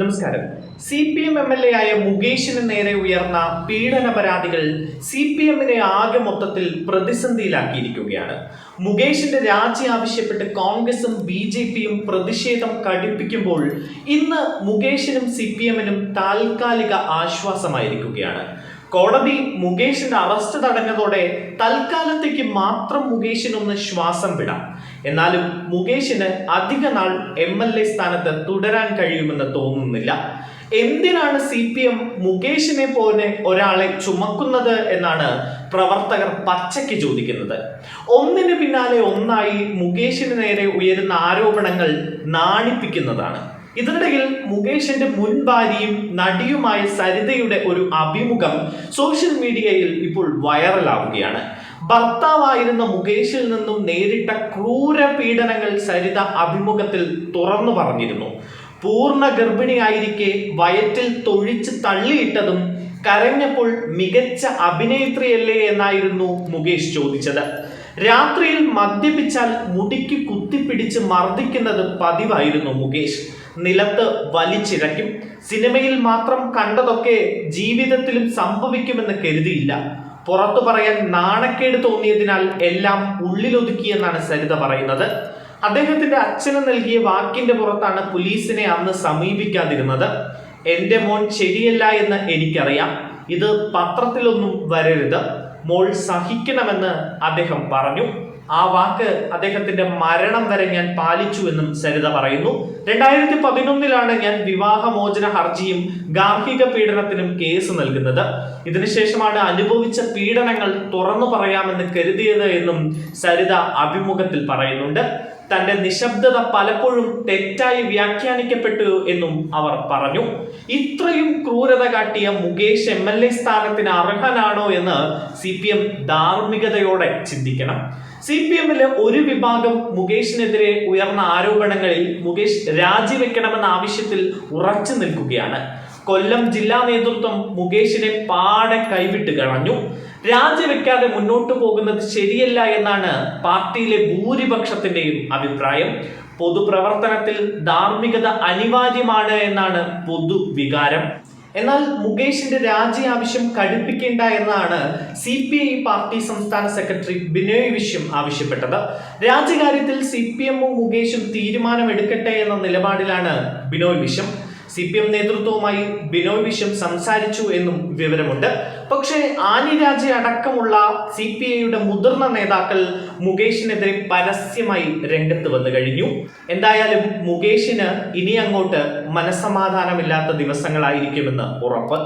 നമസ്കാരം. C P M M L A ആയ മുകേഷിന് നേരെ ഉയർന്ന പീഡന പരാതികൾ സി പി എമ്മിനെ ആകെ മൊത്തത്തിൽ പ്രതിസന്ധിയിലാക്കിയിരിക്കുകയാണ്. മുകേഷിന്റെ രാജി ആവശ്യപ്പെട്ട് കോൺഗ്രസും ബി ജെ പിയും പ്രതിഷേധം കടുപ്പിക്കുമ്പോൾ ഇന്ന് മുകേഷിനും സി പി എമ്മിനും താൽക്കാലിക ആശ്വാസമായിരിക്കുകയാണ്. കോടതി മുകേഷിന്റെ അറസ്റ്റ് തടഞ്ഞതോടെ തൽക്കാലത്തേക്ക് മാത്രം മുകേഷിനൊന്ന് ശ്വാസം വിടാം. എന്നാലും മുകേഷിന് അധിക നാൾ എം എൽ എ സ്ഥാനത്ത് തുടരാൻ കഴിയുമെന്ന് തോന്നുന്നില്ല. എന്തിനാണ് സി പി എം മുകേഷിനെ പോലെ ഒരാളെ ചുമക്കുന്നത് എന്നാണ് പ്രവർത്തകർ പച്ചയ്ക്ക് ചോദിക്കുന്നത്. ഒന്നിന് പിന്നാലെ ഒന്നായി മുകേഷിന് നേരെ ഉയരുന്ന ആരോപണങ്ങൾ നാണിപ്പിക്കുന്നതാണ്. ഇതിനിടയിൽ മുകേഷിന്റെ മുൻ ഭാര്യയും നടിയുമായ സരിതയുടെ ഒരു അഭിമുഖം സോഷ്യൽ മീഡിയയിൽ ഇപ്പോൾ വൈറലാവുകയാണ്. ഭർത്താവായിരുന്ന മുകേഷിൽ നിന്നും നേരിട്ട ക്രൂര പീഡനങ്ങൾ സരിത അഭിമുഖത്തിൽ തുറന്നു പറഞ്ഞിരുന്നു. പൂർണ ഗർഭിണിയായിരിക്കെ വയറ്റിൽ തൊഴിച്ച് തള്ളിയിട്ടതും കരഞ്ഞപ്പോൾ മികച്ച അഭിനേത്രിയല്ലേ എന്നായിരുന്നു മുകേഷ് ചോദിച്ചത്. രാത്രിയിൽ മദ്യപിച്ചാൽ മുടിക്ക് കുത്തിപ്പിടിച്ച് മർദ്ദിക്കുന്നത് പതിവായിരുന്നു മുകേഷ്. നിലത്ത് വലിച്ചിഴയ്ക്കും സിനിമയിൽ മാത്രം കണ്ടതൊക്കെ ജീവിതത്തിലും സംഭവിക്കുമെന്ന് കരുതിയില്ല. പുറത്തു പറയാൻ നാണക്കേട് തോന്നിയതിനാൽ എല്ലാം ഉള്ളിലൊതുക്കിയെന്നാണ് സരിത പറയുന്നത്. അദ്ദേഹത്തിന്റെ അച്ഛന് നൽകിയ വാക്കിന്റെ പുറത്താണ് പോലീസിനെ അന്ന് സമീപിക്കാതിരുന്നത്. എന്റെ മോൻ ശരിയല്ല എന്ന് എനിക്കറിയാം. ഇത് പത്രത്തിലൊന്നും വരരുത്. മോൾ സഹിക്കണമെന്ന് അദ്ദേഹം പറഞ്ഞു. ആ വാക്ക് അദ്ദേഹത്തിന്റെ മരണം വരെ ഞാൻ പാലിച്ചു എന്നും സരിത പറയുന്നു. രണ്ടായിരത്തി പതിനൊന്നിലാണ് ഞാൻ വിവാഹമോചന ഹർജിയും ഗാർഹിക പീഡനത്തിനും കേസ് നൽകുന്നത്. ഇതിനുശേഷമാണ് അനുഭവിച്ച പീഡനങ്ങൾ തുറന്നു പറയാമെന്ന് കരുതിയത് എന്നും സരിത അഭിമുഖത്തിൽ പറയുന്നുണ്ട്. തന്റെ നിശബ്ദത പലപ്പോഴും തെറ്റായി വ്യാഖ്യാനിക്കപ്പെട്ടു എന്നും അവർ പറഞ്ഞു. ഇത്രയും ക്രൂരത കാട്ടിയ മുകേഷ് എം എൽ എ സ്ഥാനത്തിന് അർഹനാണോ എന്ന് സി പി എം ധാർമ്മികതയോടെ ചിന്തിക്കണം. സി പി എമ്മിലെ ഒരു വിഭാഗം മുകേഷിനെതിരെ ഉയർന്ന ആരോപണങ്ങളിൽ മുകേഷ് രാജിവെക്കണമെന്ന ആവശ്യത്തിൽ ഉറച്ചു നിൽക്കുകയാണ്. കൊല്ലം ജില്ലാ നേതൃത്വം മുകേഷിനെ പാടെ കൈവിട്ട് കളഞ്ഞു. രാജിവെക്കാതെ മുന്നോട്ട് പോകുന്നത് ശരിയല്ല എന്നാണ് പാർട്ടിയിലെ ഭൂരിപക്ഷത്തിന്റെയും അഭിപ്രായം. പൊതുപ്രവർത്തനത്തിൽ ധാർമ്മികത അനിവാര്യമാണ് എന്നാണ് പൊതുവികാരം. എന്നാൽ മുകേഷിന്റെ രാജി ആവശ്യം കടുപ്പിക്കേണ്ട എന്നാണ് സി പി ഐ പാർട്ടി സംസ്ഥാന സെക്രട്ടറി ബിനോയ് വിശ്വം ആവശ്യപ്പെട്ടത്. രാജ്യകാര്യത്തിൽ സി പി എമ്മും മുകേഷും തീരുമാനമെടുക്കട്ടെ എന്ന നിലപാടിലാണ് Binoy Viswam. C P M നേതൃത്വവുമായി ബിനോയ് വിശ്വം സംസാരിച്ചു എന്നും വിവരമുണ്ട്. പക്ഷേ ആനി രാജ അടക്കമുള്ള സി പി ഐയുടെ മുതിർന്ന നേതാക്കൾ മുകേഷിനെതിരെ പരസ്യമായി രംഗത്ത് വന്നു കഴിഞ്ഞു. എന്തായാലും മുകേഷിന് ഇനി അങ്ങോട്ട് മനസ്സമാധാനമില്ലാത്ത ദിവസങ്ങളായിരിക്കുമെന്ന് ഉറപ്പ്.